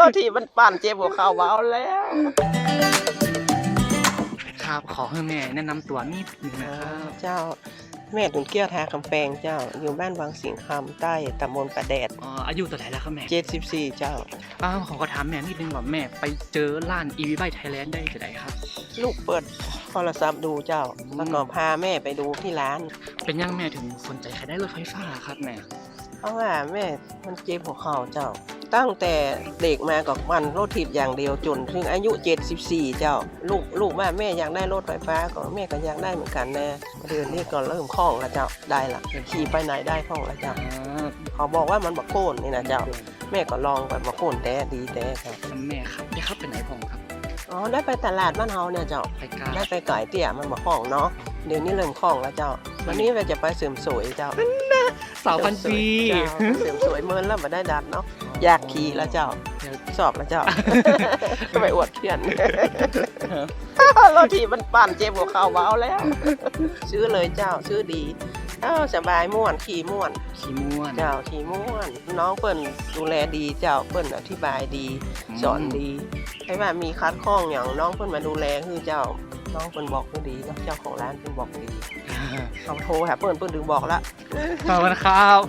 รถที่มันปั่นเจ็บหัวเข่าเบาแล้ว ครับขอให้แม่แนะนำตัวนิดนึงนะครับเจ้าแม่ตุนเกี้ยวทาคำแปงเจ้า อยู่บ้านวังสิงคำใต้ตำบลประแดดอ๋ออายุตัวไหนแล้วครับแม่74 เจ้า อ้าวขอถามแม่นิดนึงว่าแม่ไปเจอร้าน e v b i Thailand ได้ที่ไหนครับ ลูกเปิดโทรศัพท์ดูเจ้าแล้วก็พาแม่ไปดูที่ร้าน เป็นยังแม่ถึงสนใจขายได้รถไฟฟ้าครับแม่ เพราะว่าแม่มันเจ็บหัวเข่าเจ้า ตั้งแต่เด็กมากับมันรถถีบอย่างเดียวจน ถึงอายุ 74 เจ้า ลูกลูกว่าแม่อยากได้รถไฟฟ้าก็แม่ก็อยากได้เหมือนกันแน่เดือนนี้ก็เริ่มคล่องแล้วเจ้าได้ละขี่ไปไหนได้คล่องแล้วเจ้าเขาบอกว่ามันบักโคนนี่นะเจ้า แม่ก็ลองไปบักโคนแต่ดีแต่ครับแม่ครับได้ครับไปไหนผมครับอ๋อได้ไปตลาดบ้านเฮาเนี่ยเจ้าไปกาได้ไปไก่เตี่ยมันบักคล่องเนาะเดี๋ยวนี้เริ่มคล่องแล้วเจ้า วันนี้เราจะไปเสริมสวยเจ้าสาวพันปีเจ้าเสริมสวยเมินแล้วมาได้ดัดเนาะ อยากขี่แล้วเจ้าสอบแล้วเจ้า ทำไมอวดเขียน รถที่มันปั่นเจ็บหัวเข่าเบาแล้ว ซื้อเลยเจ้าซื้อดีเอ้าสบายม่วนขี่ม่วน ขี้ม่วน เจ้าขี่ม่วน น้องเปิ้นดูแลดีเจ้าเปิ้นอธิบายดีสอนดีให้ว่ามีคัดข้องอย่างน้องเปิ้นมาดูแลคือเจ้าน้องเปิ้นบอกเพิ่นดีเนาะเจ้าของร้านเปิ้นบอกดีเขาโทรหาเปิ้นเปิ้นดึงบอกละ ขอบคุณครับ